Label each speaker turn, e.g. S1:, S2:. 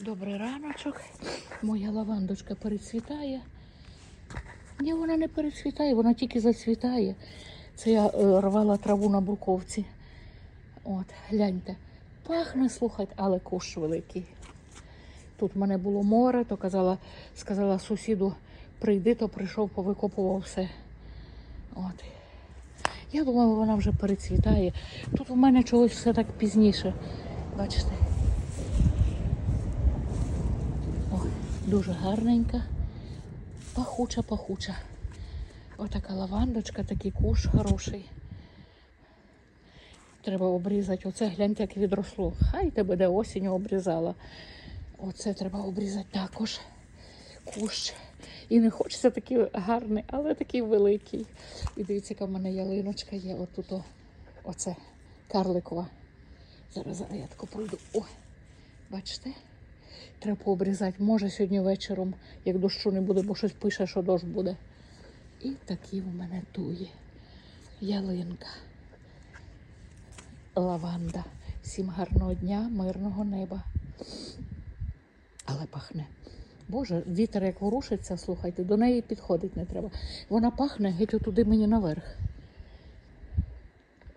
S1: Добрий раночок. Моя лавандочка перецвітає. Ні, вона не перецвітає, вона тільки зацвітає. Це я е, рвала траву на буковці. От, гляньте. Пахне, слухайте, але кущ великий. Тут в мене було море, то казала, сказала сусіду, прийди, то прийшов, повикопував все. От. Я думала, вона вже перецвітає. Тут у мене чогось все так пізніше. Бачите? О, дуже гарненька. Пахуча, пахуча. Отака лавандочка, такий куш хороший. Треба обрізати. Оце гляньте, як відросло. Хай тебе де осінню обрізала. Оце треба обрізати також. Кущ. І не хочеться такий гарний, але такий великий. І дивіться, яка в мене ялиночка є. Отут. о. Оце карликова. Зараз тако пройду. О, бачите? Треба пообрізати. Може сьогодні вечором, як дощу не буде, бо щось пише, що дощ буде. І такі в мене тує. Ялинка. Лаванда. Всім гарного дня, мирного неба. Але пахне. Боже, вітер як ворушиться, слухайте, до неї підходить не треба. Вона пахне геть отуди мені наверх.